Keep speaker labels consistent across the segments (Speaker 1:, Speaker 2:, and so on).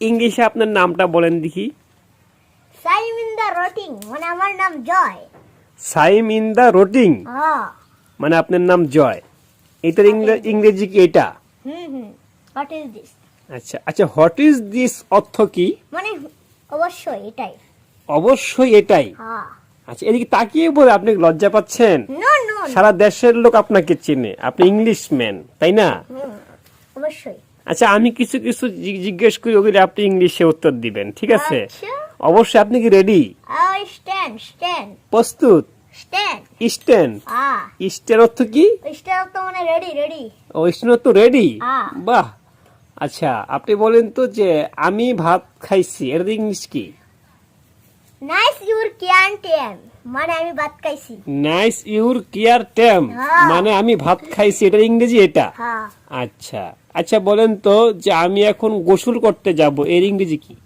Speaker 1: ইংলিশে আপনার নামটা বলেন দেখি।
Speaker 2: সাইম ইন দ্য রটিং মানে আমার নাম জয়।
Speaker 1: সাইম ইন দ্য রোটিং?
Speaker 2: হ্যাঁ।
Speaker 1: মানে আপনার নাম জয়। এটার ইংরেজি কি এটা?
Speaker 2: হুম হুম। হোয়াট ইজ দিস
Speaker 1: আচ্ছা আচ্ছা হোয়াট ইজ দিস অর্থ কি?
Speaker 2: মানে অবশ্যই এটাই।
Speaker 1: অবশ্যই এটাই।
Speaker 2: হ্যাঁ।
Speaker 1: আচ্ছা এদিকে তাকিয়ে বলে আপনি লজ্জা পাচ্ছেন? সারা দেশের লোক আপনাকে চেনে। আপনি ইংলিশ ম্যান তাই না?
Speaker 2: অবশ্যই।
Speaker 1: আচ্ছা আমি কিছু কিছু জিজ্ঞেস করি ওগুলি আপনি ইংলিশে উত্তর দিবেন ঠিক আছে?
Speaker 2: আচ্ছা।
Speaker 1: অবশ্যই আপনি কি রেডি প্রস্তুত? অর্থ কি?
Speaker 2: মানে রেডি রেডি
Speaker 1: ও স্ট্যান্ড তো রেডি
Speaker 2: হ্যাঁ।
Speaker 1: বাহ! আচ্ছা আপনি বলেন তো যে আমি ভাত খাইছি এর ইংলিশ কি?
Speaker 2: নাইস ইউর মানে আমি ভাত খাইছি।
Speaker 1: নাইস ইউর কেয়ার টেম।
Speaker 2: হ্যাঁ।
Speaker 1: মানে আমি ভাত খাইছি এটার ইংরেজি এটা?
Speaker 2: হ্যাঁ।
Speaker 1: আচ্ছা। আচ্ছা বলেন তো যে আমি এখন গোসল করতে যাব এর ইংরেজি কি?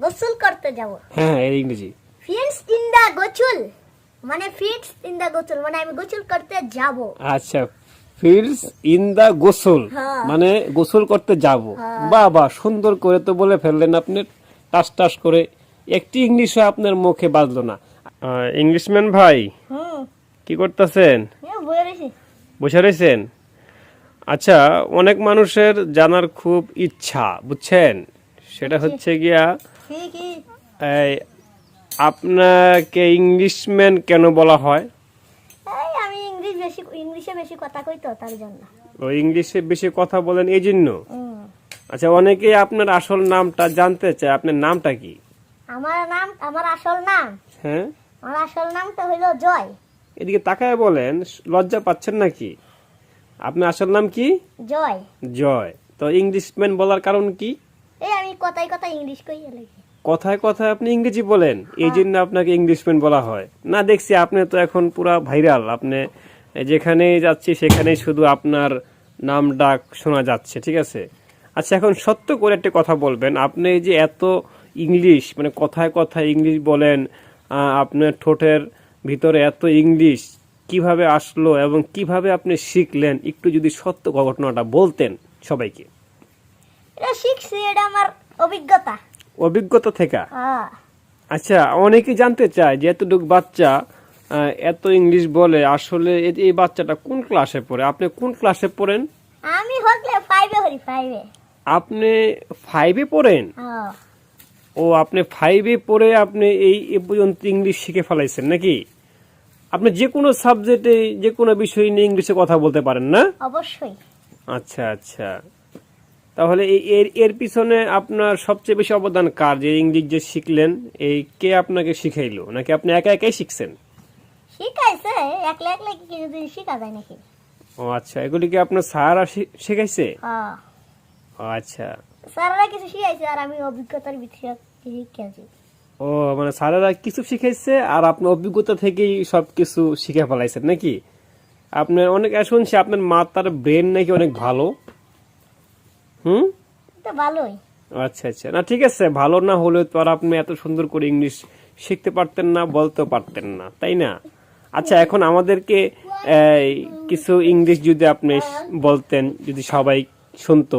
Speaker 2: গোসল করতে যাব।
Speaker 1: হ্যাঁ এর ইংরেজি।
Speaker 2: ফিটস ইন দা গোসল। মানে ফিটস ইন দা গোসল মানে আমি গোসল করতে যাব।
Speaker 1: আচ্ছা ফিলস ইন দা গোসল।
Speaker 2: হ্যাঁ।
Speaker 1: মানে গোসল করতে যাব। বাহ সুন্দর করে তো বলে ফেললেন আপনি। টাস টাস করে। একটি ইংলিশও আপনার মুখে বাজলো না। ইংলিশম্যান ভাই কি করতেছেন? বসে রয়েছেন? আচ্ছা অনেক মানুষের জানার খুব ইচ্ছা বুঝছেন? সেটা হচ্ছে গিয়া এই, আপনাকে ইংলিশম্যান কেন বলা হয়?
Speaker 2: আমি ইংলিশ বেশি ইংলিশে বেশি কথা কই তো তার জন্য।
Speaker 1: ও ইংলিশে বেশি কথা বলেন এই জন্য? আচ্ছা অনেকেই আপনার আসল নামটা জানতে চায় আপনার নামটা কি?
Speaker 2: আমার নাম আমার আসল নাম?
Speaker 1: হ্যাঁ?
Speaker 2: আমার আসল নামটা হইল জয়।
Speaker 1: এদিকে তাকায় বলেন লজ্জা পাচ্ছেন নাকি? আপনার আসল নাম কি?
Speaker 2: জয়।
Speaker 1: জয়। তো ইংলিশম্যান বলার কারণ কি?
Speaker 2: এই আমি কথায় ইংলিশ কই লাগি
Speaker 1: কথায় কথায় আপনি ইংরেজি বলেন এই জন্য আপনাকে ইংলিশম্যান বলা হয়। না দেখছি আপনি তো এখন পুরা ভাইরাল। আপনি যেখানেই যাচ্ছি সেখানেই শুধু আপনার নাম ডাক শোনা যাচ্ছে ঠিক আছে? আচ্ছা এখন সত্য করে একটা কথা বলবেন। আপনি যে এত ইংলিশ মানে কথায় কথায় ইংলিশ বলেন আপনার ঠোঁটের ভিতরে এত ইংলিশ কীভাবে আসলো এবং কীভাবে আপনি শিখলেন? একটু যদি সত্য ঘটনাটা বলতেন সবাইকে।
Speaker 2: এটা শিখছি এটা আমার অভিজ্ঞতা।
Speaker 1: অভিজ্ঞতা থেকে?
Speaker 2: হ্যাঁ।
Speaker 1: আচ্ছা অনেকেই জানতে চায় যে এতটুকু বাচ্চা এত ইংলিশ বলে আসলে এই বাচ্চাটা কোন ক্লাসে পড়ে? আপনি কোন ক্লাসে পড়েন?
Speaker 2: আমি হকলে ফাইভে হরি ফাইভে
Speaker 1: আপনি ফাইভে পড়েন?
Speaker 2: হ্যাঁ।
Speaker 1: ও আপনি ফাইভে পড়ে আপনি এই এ পর্যন্ত ইংলিশ শিখে ফেলাইছেন নাকি? আপনি যে কোনো সাবজেক্টে যে কোনো বিষয় নিয়ে ইংলিশে কথা বলতে পারেন না?
Speaker 2: অবশ্যই।
Speaker 1: আচ্ছা আচ্ছা। তাহলে এই এর এর পিছনে আপনার সবচেয়ে বেশি অবদান কার যে ইংলিশ যে শিখলেন? এই কে আপনাকে শিখাইলো? নাকি আপনি একা একাই শিখছেন?
Speaker 2: শিখাইছে একলা একলা কি কিছু জিনিস শিখা যায় নাকি?
Speaker 1: ও আচ্ছা। এগুলি কি আপনার স্যাররা শি- শিখাইছে?
Speaker 2: হ্যাঁ।
Speaker 1: ও আচ্ছা।
Speaker 2: স্যাররা কিছু শিখাইছে আর আমি অভিজ্ঞতার ভিত্তিতে
Speaker 1: ও মানে স্যারেরা কিছু শিখাইছে আর আপনার অভিজ্ঞতা থেকেই সব কিছু শিখে ফেলাইছেন নাকি? আপনার অনেক শুনছি আপনার মাতার ব্রেন নাকি অনেক ভালো। হুম?
Speaker 2: তো ভালোই।
Speaker 1: আচ্ছা আচ্ছা। না ঠিক আছে ভালো না হলেও তো আর আপনি এত সুন্দর করে ইংলিশ শিখতে পারতেন না বলতেও পারতেন না তাই না? আচ্ছা এখন আমাদেরকে কিছু ইংলিশ যদি আপনি বলতেন যদি সবাই শুনতো।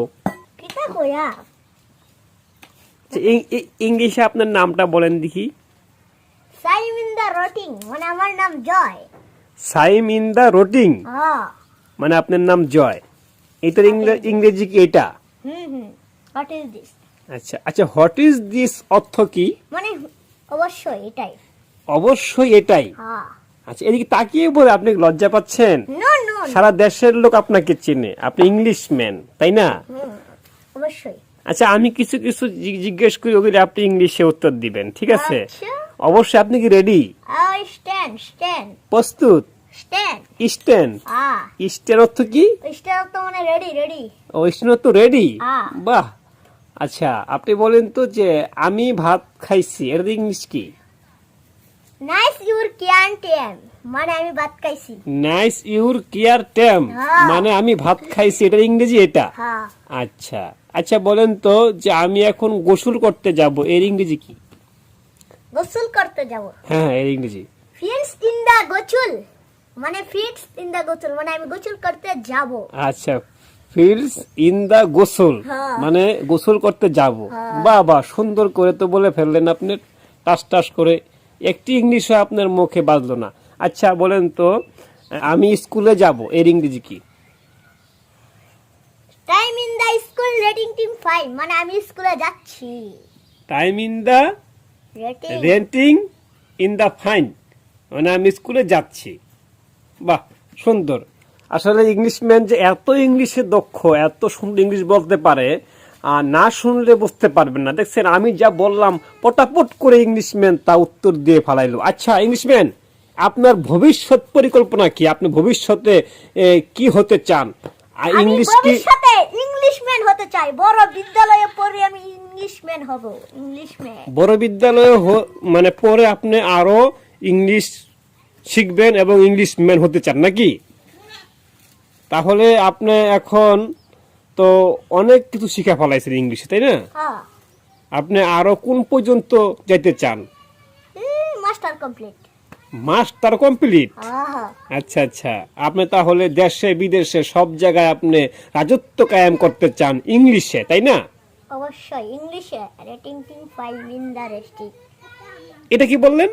Speaker 1: ইংলিশে আপনার নামটা বলেন দেখি।
Speaker 2: সাইম ইন দা রটিং মানে আমার নাম জয়।
Speaker 1: সাইম ইন দ্য রোটিং?
Speaker 2: হ্যাঁ।
Speaker 1: মানে আপনার নাম জয়। এটার ইংরেজি কি এটা? আচ্ছা আচ্ছা হোয়াট ইজ দিস অর্থ কি?
Speaker 2: মানে অবশ্যই এটাই।
Speaker 1: অবশ্যই এটাই।
Speaker 2: হ্যাঁ।
Speaker 1: আচ্ছা এদিকে তাকিয়ে বলে আপনি লজ্জা পাচ্ছেন? সারা দেশের লোক আপনাকে চেনে। আপনি ইংলিশ ম্যান তাই না?
Speaker 2: অবশ্যই।
Speaker 1: আচ্ছা আমি কিছু কিছু জিজ্ঞেস করি ওগুলি আপনি ইংলিশে উত্তর দিবেন ঠিক আছে?
Speaker 2: আচ্ছা।
Speaker 1: অবশ্যই আপনি কি রেডি প্রস্তুত?
Speaker 2: হ্যাঁ
Speaker 1: অর্থ কি?
Speaker 2: মানে রেডি রেডি
Speaker 1: ও স্ট্যান্ড তো রেডি। বাহ! আচ্ছা আপনি বলেন তো যে আমি ভাত খাইছি এর ইংলিশ কি?
Speaker 2: নাইস ইউর ক্যান টেম মানে আমি ভাত খাইছি।
Speaker 1: নাইস ইউর কেয়ার টেম। মানে আমি ভাত খাইছি এটার ইংরেজি এটা?
Speaker 2: হ্যাঁ।
Speaker 1: আচ্ছা আচ্ছা বলেন তো যে আমি এখন গোসল করতে যাব এর ইংরেজি কি?
Speaker 2: গোসল করতে যাব।
Speaker 1: হ্যাঁ হ্যাঁ এর ইংরেজি।
Speaker 2: ফিটস ইন দা গোসল মানে ফিটস ইন দা গোসল মানে আমি গোসল করতে যাব।
Speaker 1: আচ্ছা ফিল্ডস ইন দা গোসল
Speaker 2: হ্যাঁ।
Speaker 1: মানে গোসল করতে যাব। বা বা সুন্দর করে তো বলে ফেললেন আপনি টাস টাস করে। একটি ইংলিশও আপনার মুখে বাজলো না। আচ্ছা বলেন তো আমি স্কুলে যাব এর ইংরেজি কি
Speaker 2: time in the school rating team five মানে আমি স্কুলে যাচ্ছি।
Speaker 1: Time in the
Speaker 2: rating
Speaker 1: in the fine মানে আমি স্কুলে যাচ্ছি। বাহ সুন্দর। আসলে ইংলিশম্যান যে এত ইংলিশে দক্ষ এত সুন্দর ইংলিশ বলতে পারে আর না শুনলে বুঝতে পারবেন না। দেখছেন আমি যা বললাম পটাপট করে ইংলিশম্যান তা উত্তর দিয়ে ফালাইলো। আচ্ছা ইংলিশম্যান আপনার ভবিষ্যৎ পরিকল্পনা কি? আপনি ভবিষ্যতে কি হতে চান? ইংলিশ কি
Speaker 2: ইংলিশম্যান হতে চাই। বড় বিদ্যালয়ে পড়ে আমি ইংলিশম্যান হব। ইংলিশম্যান
Speaker 1: বড় বিদ্যালয়ে মানে পরে আপনি আরও ইংলিশ শিখবেন এবং ইংলিশ ম্যান হতে চান নাকি? তাহলে আপনি এখন তো অনেক কিছু শিখা ফেলাইছেন ইংলিশে তাই না?
Speaker 2: হ্যাঁ।
Speaker 1: আপনি আরও কোন পর্যন্ত যাইতে চান?
Speaker 2: Master complete.
Speaker 1: Master complete? আচ্ছা আচ্ছা। আপনি তাহলে দেশে বিদেশে সব জায়গায় আপনি রাজত্ব কায়েম করতে চান ইংলিশে তাই না?
Speaker 2: অবশ্যই ইংলিশে। Rating team five in the resting.
Speaker 1: এটা কি বললেন?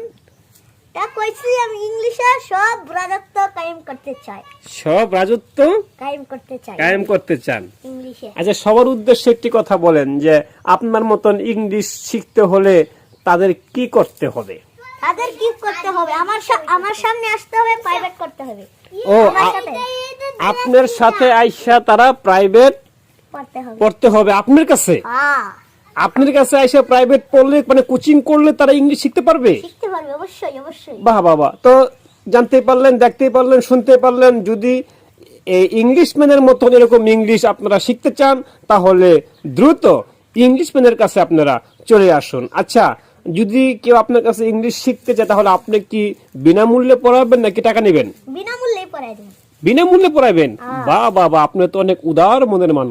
Speaker 2: তা কইছি আমি ইংলিশে সব রাজত্ব কায়েম করতে চাই।
Speaker 1: সব রাজত্ব
Speaker 2: কায়েম করতে চাই।
Speaker 1: কায়েম করতে চান।
Speaker 2: ইংলিশে।
Speaker 1: আচ্ছা সবার উদ্দেশ্যে একটি কথা বলেন যে আপনার মতন ইংলিশ শিখতে হলে তাদের কি করতে হবে?
Speaker 2: তাদের কি করতে হবে। আমার আমার সামনে আসতে হবে প্রাইভেট করতে হবে।
Speaker 1: ও আপনার সাথে আইসা তারা প্রাইভেট
Speaker 2: পড়তে হবে।
Speaker 1: পড়তে হবে। আপনার কাছে?
Speaker 2: হ্যাঁ।
Speaker 1: আপনার কাছে আইসা প্রাইভেট পড়লে মানে কোচিং করলে তারা ইংলিশ শিখতে পারবে?
Speaker 2: শিখতে পারবে অবশ্যই অবশ্যই।
Speaker 1: বাহ বাবা তো জানতে পারলেন দেখতে পারলেন শুনতে পারলেন যদি এই ইংলিশম্যানের মতন এরকম ইংলিশ আপনারা শিখতে চান তাহলে দ্রুত ইংলিশম্যানের কাছে আপনারা চলে আসুন। আচ্ছা যদি কেউ আপনার কাছে ইংলিশ শিখতে চায় তাহলে আপনি কি বিনামূল্যে পড়াবেন নাকি টাকা নেবেন?
Speaker 2: বিনামূল্যে পড়াবেন
Speaker 1: বিনামূল্যে পড়াবেন বা বা আপনি তো অনেক উদার মনের মানুষ।